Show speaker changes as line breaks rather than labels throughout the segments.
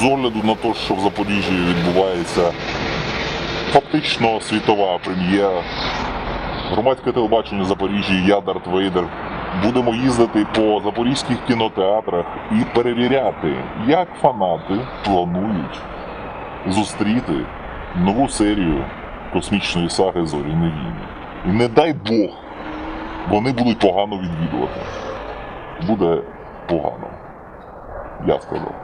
З огляду на те, що в Запоріжжі відбувається фактично світова прем'єра. Громадське телебачення в Запоріжжі, я Вейдер. Будемо їздити по запорізьких кінотеатрах і перевіряти, як фанати планують зустріти нову серію космічної саги Зоряні війни. І не дай Бог, вони будуть погано відвідувати. Буде погано. Я сказав.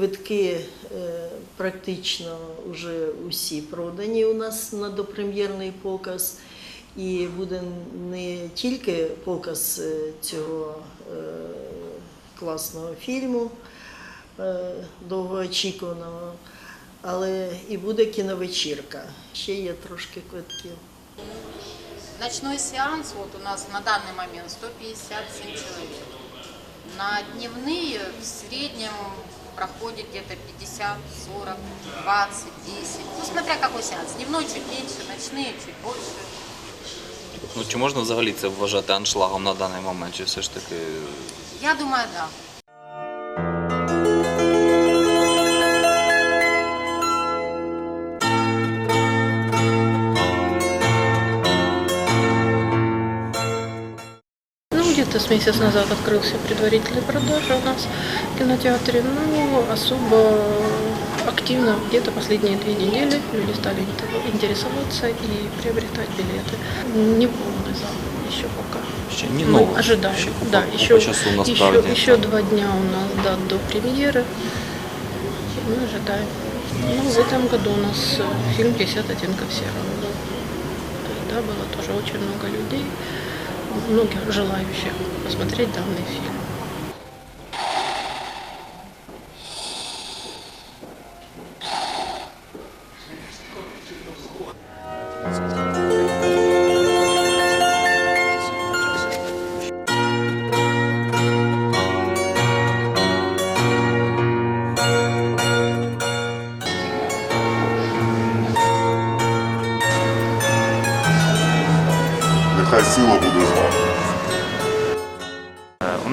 Квитки е, практично вже усі продані у нас на допрем'єрний показ. І буде не тільки показ е, цього е, класного фільму довгоочікуваного, але і буде кіновечірка. Ще є трошки квитків.
Ночной сеанс вот у нас на данный момент 157 человек. На дневные в среднем проходит где-то 50, 40, 20, 10. Ну, смотря какой сеанс. Дневной чуть меньше, ночные чуть больше.
Ну чи можна взагалі це вважати аншлагом на даний момент? Чи все ж таки
Я думаю, да.
Месяц назад открылся предварительный продажи у нас в кинотеатре. Ну, особо активно где-то последние две недели люди стали интересоваться и приобретать билеты. Не полный зал еще пока.
ще ні
Мы
нового?
ожидаем.
Ще купа,
да, еще,
часу
еще,
насправді.
еще два дня у нас да, до премьеры. Мы ожидаем. Ну, в этом году у нас э, фильм «50 оттенков серого». Да, было тоже очень много людей, многих желающих посмотреть данный фильм.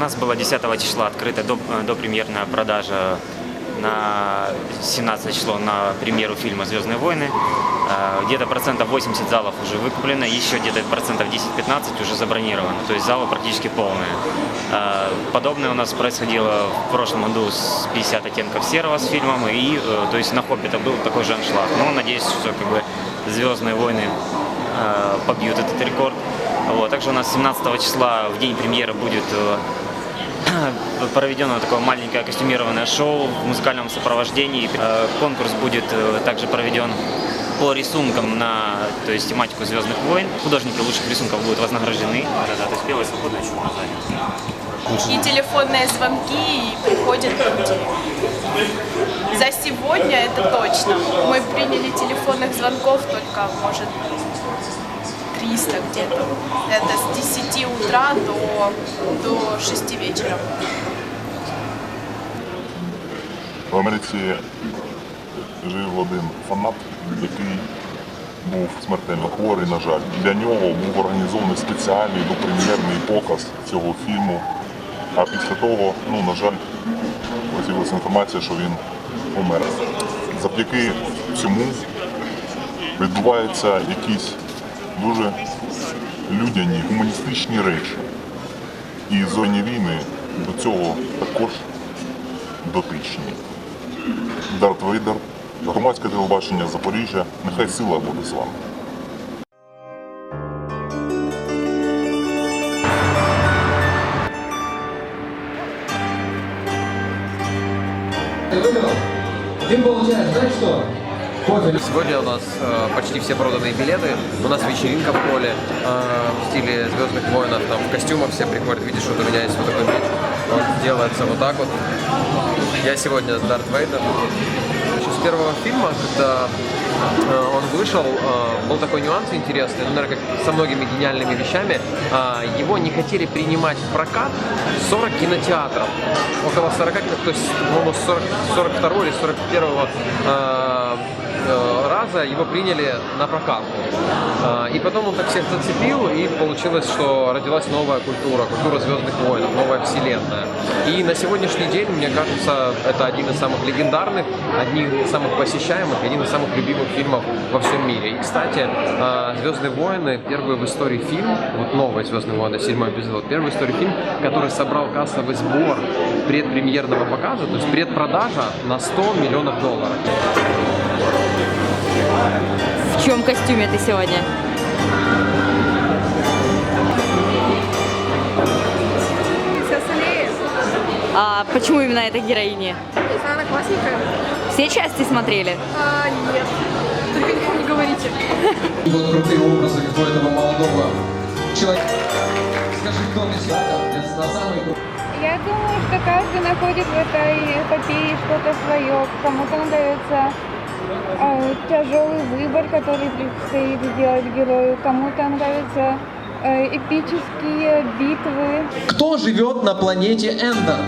Нас была 10 числа открыта до, допремьерная продажа на 17 число на премьеру фильма «Звездные войны». Э, Где-то процентов 80 залов уже выкуплено, еще где-то процентов 10-15 уже забронировано, то есть залы практически полные. Э, Подобное у нас происходило в прошлом году с 50 оттенков серого с фильмом, и э, то есть на «Хоббита» был такой же аншлаг. Но надеюсь, что как бы «Звездные войны» э, побьют этот рекорд. Вот. Также у нас 17 числа в день премьеры будет э, проведено такое маленькое костюмированное шоу в музыкальном сопровождении. Э, Конкурс будет э, также проведен по рисункам на то есть, тематику Звездных войн. Художники лучших рисунков будут вознаграждены. Да-да, то есть белое свободное чудо
и телефонные звонки, и приходят люди. За сегодня это точно. Мы приняли телефонных звонков только, может, 300 где-то. Это с 10 утра до, до 6 вечера.
В Америці жив один фанат, який був смертельно хворий, на жаль. Для нього був організований спеціальний допрем'єрний показ цього фільму. А після того, ну, на жаль, з'явилася інформація, що він помер. Завдяки цьому відбуваються якісь дуже людяні, гуманістичні речі. І зоні війни до цього також дотичні. Дарт Вейдер, громадське телебачення Запоріжжя. Нехай сила буде з вами.
Ты получаешь, знаешь что?
Сегодня у нас э, почти все проданные билеты. У нас вечеринка в поле э, в стиле Звездных воинов. Там в костюмах все приходят. Видишь, вот у меня есть вот такой меч. Он делается вот так вот. Я сегодня Дарт Вейдер. Еще с первого фильма, когда Э, Он вышел, э, был такой нюанс интересный, ну, наверное, как со многими гениальными вещами, а, его не хотели принимать в прокат 40 кинотеатров, около 40, кино- то есть, по-моему, 40, 42 или 41 э, э, раза его приняли на прокат. А, И потом он так всех зацепил, и получилось, что родилась новая культура, культура Звездных войн, новая вселенная. И на сегодняшний день, мне кажется, это один из самых легендарных, один из самых посещаемых, один из самых любимых фильмов во всем мире. И, кстати, а, Звездные войны, первый в истории фильм, вот новый Звездные войны, седьмой эпизод, первый в истории фильм, который собрал кассовый сбор предпремьерного показа, то есть предпродажа на 100 миллионов долларов.
В чем костюме ты сегодня? А почему именно эта героиня?
Она классненькая?
Все части смотрели?
А, нет. Только никому не говорите.
И вот крутые образы какого-то молодого человека. Скажи, кто ты сегодня? На самый.
Я думаю, что каждый находит в этой эпопее что-то свое. Кому-то нравится э, тяжелый выбор, который предстоит сделать герою. Кому-то нравятся э, эпические битвы.
Кто живет на планете Эндер?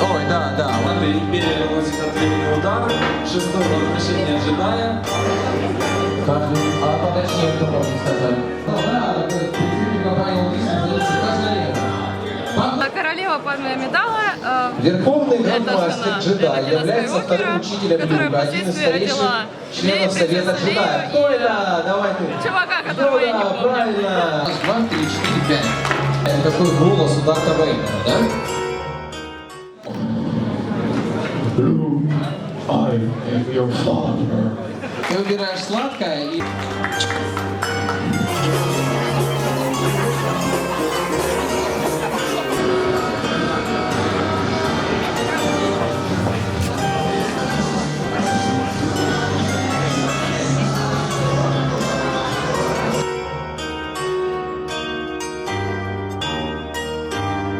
Ой, да, да.
Империя наносит ответные удары, шестое возвращение джедая.
Каждый, а поточнее, кто может сказать? Ну да, это представитель
Королева Падме Амидала
Верховный
Это
грандмастер джедай является вторым учителем Люка, один из старейших членов Совета джедаев. Кто это? Давай ты.
чувака, которого я не
да,
помню.
правильно. Раз, два, три, четыре, пять. Это какой голос у Дарта Вейдера, да? Ты выбираешь сладкое и...